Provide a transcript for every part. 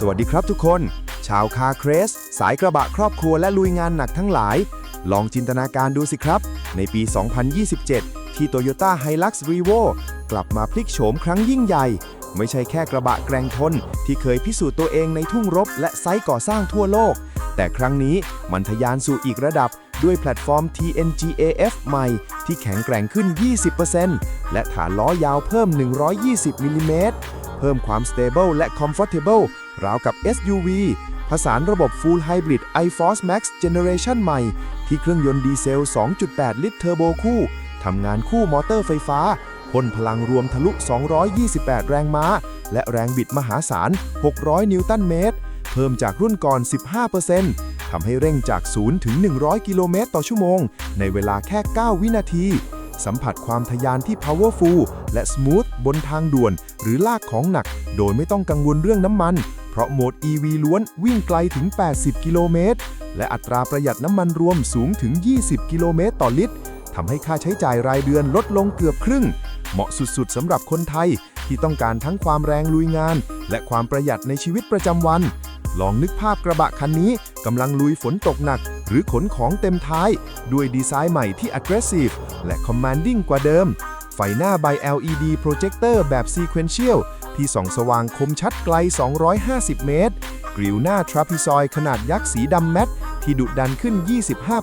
สวัสดีครับทุกคน ชาวคาเครส สายกระบะครอบครัวและลุยงานหนักทั้งหลาย ลองจินตนาการดูสิครับ ในปี 2027 ที่ Toyota Hilux Revo กลับมาพลิกโฉมครั้งยิ่งใหญ่ ไม่ใช่แค่กระบะแกร่งทน ที่เคยพิสูจน์ตัวเองในทุ่งรบและไซต์ก่อสร้างทั่วโลก แต่ครั้งนี้มันทะยานสู่อีกระดับด้วยแพลตฟอร์ม TNGAF ใหม่ ที่แข็งแกร่งขึ้น 20%และฐานล้อยาวเพิ่ม 120มิลลิเมตร เพิ่มความ stable และ comfortable ราวกับ SUV ผสานระบบ Full Hybrid iForce Max Generation ใหม่ ที่เครื่องยนต์ดีเซล 2.8 ลิตรเทอร์โบคู่ทำงานคู่มอเตอร์ไฟฟ้าพ่นพลังรวมทะลุ 228 แรงม้า และแรงบิดมหาศาล 600 นิวตันเมตร เพิ่มจากรุ่นก่อน 15%ทำให้เร่งจาก 0 ถึง 100 กิโลเมตรต่อชั่วโมง ในเวลาแค่ 9 วินาที สัมผัสความทะยานที่ powerful และ smooth บนทางด่วน หรือลากของหนัก โดยไม่ต้องกังวลเรื่องน้ำมัน เพราะโหมด EV ล้วนวิ่งไกลถึง 80 กิโลเมตร และอัตราประหยัดน้ำมันรวมสูงถึง 20 กิโลเมตรต่อลิตรทำให้ค่าใช้จ่ายรายเดือนลดลงเกือบครึ่ง เหมาะสุดๆสำหรับคนไทยที่ต้องการทั้งความแรงลุยงาน และความประหยัดในชีวิตประจำวัน ลองนึกภาพกระบะคันนี้กำลังลุยฝนตกหนัก หรือขนของเต็มท้าย ด้วยดีไซน์ใหม่ที่ aggressive และ commanding กว่าเดิม ไฟหน้า by LED projector แบบ sequential ที่ส่องสว่างคมชัดไกล 250 เมตร กริวหน้า trapezoid ขนาดยักษ์สีดำแมตที่ดุดันขึ้น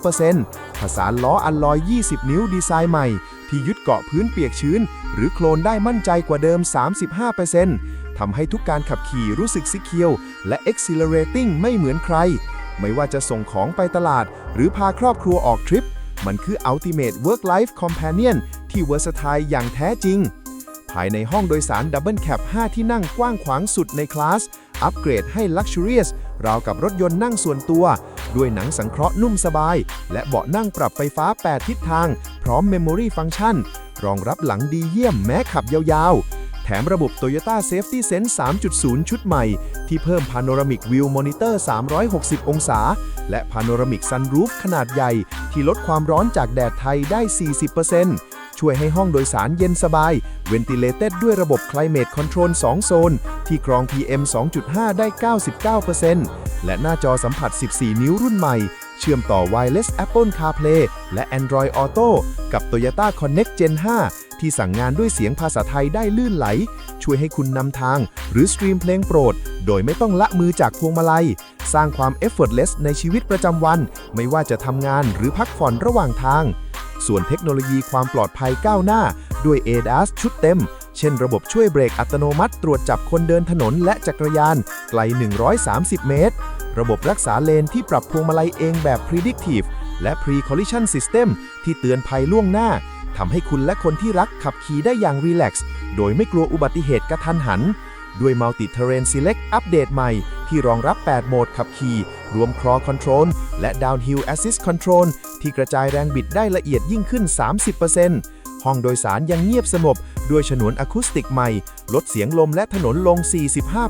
25%ผสานล้ออัลลอย 20 นิ้วดีไซน์ใหม่ ที่ยึดเกาะพื้นเปียกชื้น หรือโคลนได้มั่นใจกว่าเดิม 35% ทำให้ทุกการขับขี่รู้สึกซิเคียว และ exhilarating ไม่เหมือนใคร ไม่ว่าจะส่งของไปตลาด หรือพาครอบครัวออกทริป มันคือ ultimate work life companion ที่ versatile อย่างแท้จริง ภายในห้องโดยสาร Double Cab 5 ที่นั่งกว้างขวางสุดในคลาส อัปเกรดให้ Luxurious ราวกับรถยนต์นั่งส่วนตัว ด้วยหนังสังเคราะห์นุ่มสบาย และเบาะนั่งปรับไฟฟ้า 8 ทิศทาง พร้อม Memory Function รองรับหลังดีเยี่ยมแม้ขับยาวๆ แถมระบบ Toyota Safety Sense 3.0 ชุดใหม่ ที่เพิ่ม Panoramic View Monitor 360 องศา และ Panoramic Sunroof ขนาดใหญ่ ที่ลดความร้อนจากแดดไทยได้ 40%ช่วยให้ห้องโดยสารเย็นสบาย Ventilated ด้วยระบบ Climate Control 2 โซน ที่กรอง PM 2.5 ได้ 99%และหน้าจอสัมผัส 14 นิ้วรุ่นใหม่เชื่อมต่อ Wireless Apple CarPlay และ Android Auto กับ Toyota Connect Gen 5 ที่สั่งงานด้วยเสียงภาษาไทยได้ลื่นไหล ช่วยให้คุณนำทาง หรือสตรีมเพลงโปรด โดยไม่ต้องละมือจากพวงมาลัย สร้างความ effortless ในชีวิตประจำวัน ไม่ว่าจะทำงานหรือพักผ่อนระหว่างทาง ส่วนเทคโนโลยีความปลอดภัยก้าวหน้า ด้วย ADAS ชุดเต็ม เช่นระบบช่วยเบรกอัตโนมัติ ตรวจจับคนเดินถนนและจักรยาน ไกล 130 เมตร ระบบรักษาเลนที่ปรับพวงมาลัยเองแบบ predictive และ pre-collision system ที่เตือนภัยล่วงหน้า ทำให้คุณและคนที่รักขับขี่ได้อย่างรีแลกซ์โดยไม่กลัวอุบัติเหตุกระทันหัน ด้วย Multi Terrain Select อัปเดตใหม่ ที่รองรับ 8 โหมดขับขี่ รวม Crawl Control และ Downhill Assist Control ที่กระจายแรงบิดได้ละเอียดยิ่งขึ้น 30%ห้องโดยสารยังเงียบสงบ ด้วยฉนวนอะคูสติกใหม่ ลดเสียงลมและถนนลง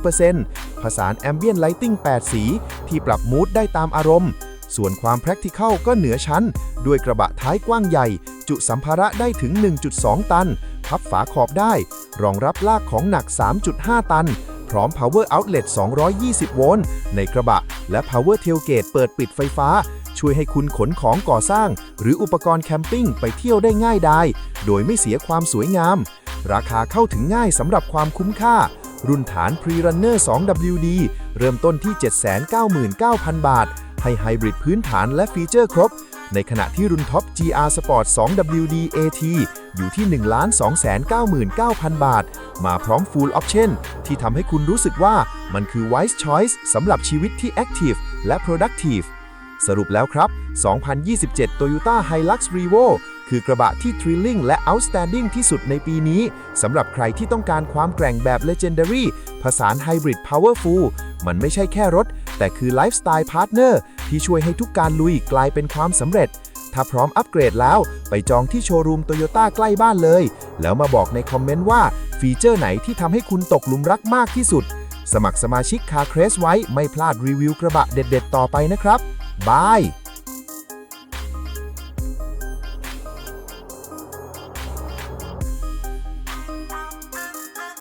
45%ผสาน Ambient Lighting 8 สี ที่ปรับมูดได้ตามอารมณ์ ส่วนความ practical ก็เหนือชั้น ด้วยกระบะท้ายกว้างใหญ่ จุสัมภาระได้ถึง 1.2 ตัน พับฝาขอบได้ รองรับลากของหนัก 3.5 ตัน พร้อม power outlet 220 โวลต์ในกระบะ และ power tailgate เปิดปิดไฟฟ้า ช่วยให้คุณขนของก่อสร้าง หรืออุปกรณ์แคมปิ้งไปเที่ยวได้ง่ายดายโดยไม่เสียความสวยงาม ราคาเข้าถึงง่ายสำหรับความคุ้มค่า รุ่นฐาน Pre-Runner 2WD เริ่มต้นที่ 799,000 บาท ให้ไฮบริดพื้นฐานและฟีเจอร์ครบ ในขณะที่รุ่นท็อป GR Sport 2WD AT อยู่ที่ 1,299,000 บาท มาพร้อม Full Option ที่ทำให้คุณรู้สึกว่ามันคือ Wise Choice สำหรับชีวิตที่ Active และ Productive สรุปแล้วครับ 2027 Toyota Hilux Revo คือกระบะที่ Thrilling และ Outstanding ที่สุดในปีนี้ สำหรับใครที่ต้องการความแกร่งแบบ Legendary ผสาน Hybrid Powerful มันไม่ใช่แค่รถ แต่คือ Lifestyle Partner ที่ช่วยให้ทุกการลุยกลายเป็นความสำเร็จ ถ้าพร้อมอัปเกรดแล้ว ไปจองที่โชว์รูมโตโยต้าใกล้บ้านเลย แล้วมาบอกในคอมเมนต์ว่า ฟีเจอร์ไหนที่ทำให้คุณตกหลุมรักมากที่สุด สมัครสมาชิกคาเครสไว้ไม่พลาดรีวิวกระบะเด็ด ๆ ต่อไปนะครับบาย